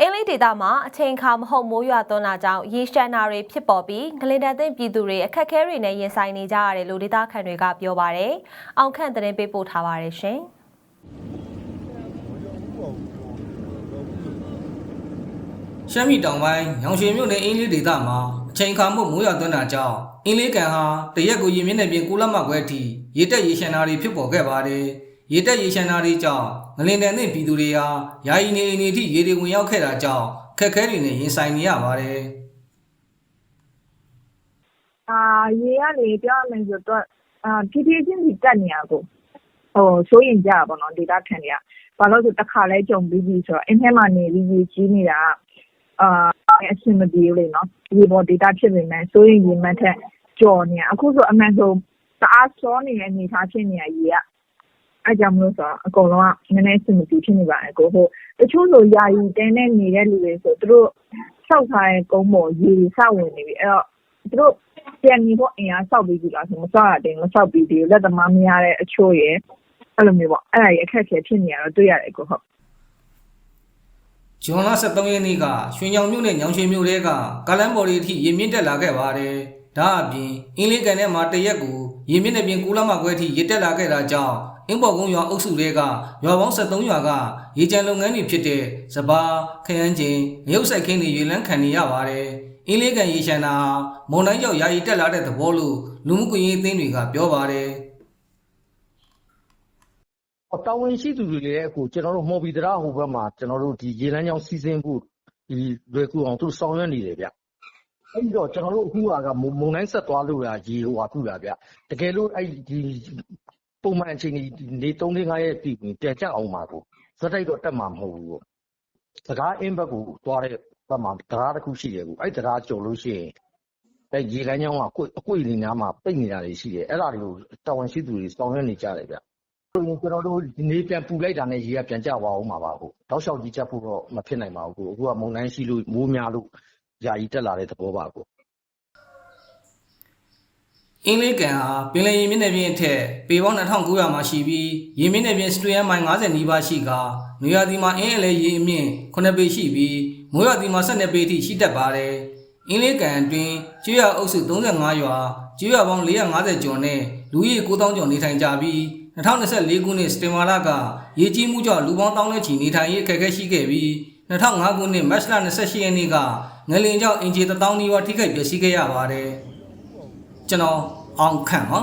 အင်းလေးဒေသမှာအချိန်အခါမဟုတ်မိုးရွာသွန်းတာကြောင့်ရေရှမ်းနာတွေဖြစ်ပေါ်ပြီးဂလင်တန်သိပြည်သူတွေအခက်အခဲတွေနဲ့ရင်ဆိုင်နေကြရတယ်လို့ဒေသခံတွေကပြောပါတယ်။အောင်ခန့်သတင်းပေးပို့ထားပါတယ်ရှင်။ရှမ်းပြည်တောင်ပိုင်းညောင်ရွှေမြို့နယ်အင်းလေးဒေသမှာအချိန်အခါမှုမိုးရွာသွန်းတာကြောင့်အင်းလေးကန်ဟာတရက်ကိုရေမြင့်တဲ့ပြင်ကူလက်မခွဲအထိရေတက်ရေရှမ်းနာတွေဖြစ်ပေါ်ခဲ့ပါတယ်။ ရေတက်ရေရှမ်းနာတွေကြောင့်ငလင်တန်တဲ့ပြည်သူတွေဟာယာယီနေအိမ်တွေအထိရေတွေဝင်ရောက်ခဲ့တာကြောင့်ခက်ခဲတွေနဲ့ရင်ဆိုင်နေရပါတယ်။အာရေကနေပြောရမယ်ဆိုတော့အာဖြည်းဖြည်းချင်းဒီတက်နေရကိုဟိုစိုးရင်ကြတာပေါ့နော်ဒေတာခံတွေကဘာလို့လဲဆိုတစ်ခါလဲကြုံပြီးပြီဆိုတော့အင်းထဲမှာနေပြီးရေကြီးနေတာကအာအဆင်မပြေဘူးလေနော်ရေပေါ်ဒေတာဖြစ်နေမယ်စိုးရင်ရေမှတ်ထက်ကြော်နေရအခုဆိုအမှန်ဆိုတအားစောနေတဲ့အနေထားဖြစ်နေရရေက အဲကြောင့်မလို့ဆိုတော့အကုန်လုံးက နည်းနည်းအဆင်မပြေဖြစ်နေပါတယ်ကိုဟိုတချို့ဆို ယာယီတင်းနေနေတဲ့လူတွေဆို သူတို့ဆောက်ထားတဲ့ကုန်းပေါ် ရေစောက်ဝင်နေပြီ အဲ့တော့ သူတို့ပြန်နေပေါ့ အင်အားဆောက်ပြီးပြီလားဆို မဆောက်ရတဲ့မဆောက်ပြီးသေးဘူး လက်သမားမရတဲ့အချို့ရယ် အဲ့လိုမျိုးပေါ့ အဲ့ဒါကြီးအခက်အခဲဖြစ်နေရတော့ တွေ့ရတယ်ကိုဟုတ်ဂျွန်လ23ရက်နေ့က ရွှေညောင်မြို့နယ်ညောင်ရွှေမြို့တဲက ကာလန်ဘော်ရီအထိ ရေမြင့်တက်လာခဲ့ပါတယ်။ ဒါအပြင်အင်းလေးကန်ထဲမှာတရက်ကိုရေမြင့်တဲ့ပြင်ကူလာမခွဲအထိရေတက်လာခဲ့တာကြောင့်အင်းပေါ်ကုန်းရွာအုပ်စုတွေကရွာပေါင်း73ရွာကရေကြံလုပ်ငန်းတွေဖြစ်တဲ့စပါးခရမ်းကျင်မြုပ်ဆိုင်ခင်းတွေရေလန်းခံနေရပါတယ်။အင်းလေးကန်ရေရှမ်းနာမုံတိုင်းရောက်ယာယီတက်လာတဲ့သဘောလို့လူမှုကွန်ရက်အသင်းတွေကပြောပါတယ်။ဟောတာဝန်ရှိသူတွေလည်းအခုကျွန်တော်တို့မော်ဘီတရာဟိုဘက်မှာကျွန်တော်တို့ဒီရေလမ်းကြောင်းစီစဉ်ဖို့ဒီလွယ်ကူအောင်သူတို့ဆောင်ရွက်နေတယ်ဗျ အဲ့ဒီတော့ ကျွန်တော်တို့ အခုဟာက မုံမုံတိုင်းဆက်သွားလို့ရရေဟိုဟာပြုတာဗျ တကယ်လို့အဲ့ဒီပုံမှန်အချိန်ကြီးနေ3 5ရက်ပြီပြန်ကြအောင်ပါကိုဇက်တိုက်တော့ တက်မှာ မဟုတ်ဘူးကိုစကားအင်းဘက်ကို သွားတဲ့ဘက်မှာတရားတစ်ခုရှိတယ်ကိုအဲ့တရားကြုံလို့ရှိရင်အဲ့ရေလမ်းကြောင်းက အကွေ့အကွေ့လေးနားမှာ ပိတ်နေတာတွေရှိတယ် အဲ့ဒါတွေကို တာဝန်ရှိသူတွေ ဆောင်ရွက်နေကြတယ်ဗျဆိုရင်ကျွန်တော်တို့ဒီနေ့ပြန်ပူလိုက်တာနဲ့ ရေက ပြန်ကျသွားအောင်မှာပါဟုတ်တောက်လျှောက်ကြီးချက်ဖို့တော့ မဖြစ်နိုင်ပါဘူးကိုအခုက မုန်တိုင်းရှိလို့ မိုးများလို့ ယာကြီးတက်လာတဲ့သဘောပါကိုအင်းလေးကန်ဟာပင်လယ်ရေမျက်နှာပြင်အထက်ပေပေါင်း2900မှာရှိပြီးရေမျက်နှာပြင်စတူယန်မိုင်90နီးပါးရှိကနွေရာသီမှာအင်းအလဲရေအမြင့်9ပေရှိပြီးမိုးရာသီမှာ12ပေအထိရှိတတ်ပါတယ်။အင်းလေးကန်အတွင်းကျွော်အုပ်စု35ရွာကျွော်ပေါင်း450ကျော်နဲ့လူဦးရေ9000ကျော်နေထိုင်ကြပြီး2024ခုနှစ်စတင်မာလာကရေကြီးမှုကြောင့်လူပေါင်းတောင်းနဲ့ချီနေထိုင်ရေးအခက်အခဲရှိခဲ့ပြီး 2005ခုနှစ်မတ်လ28ရက်နေ့ကငလင်ကြောင့်အင်ဂျီ1000နီးပါးထိခိုက်ပျက်စီးခဲ့ရပါတယ်။ကျွန်တော်အောင်ခန့်ပါ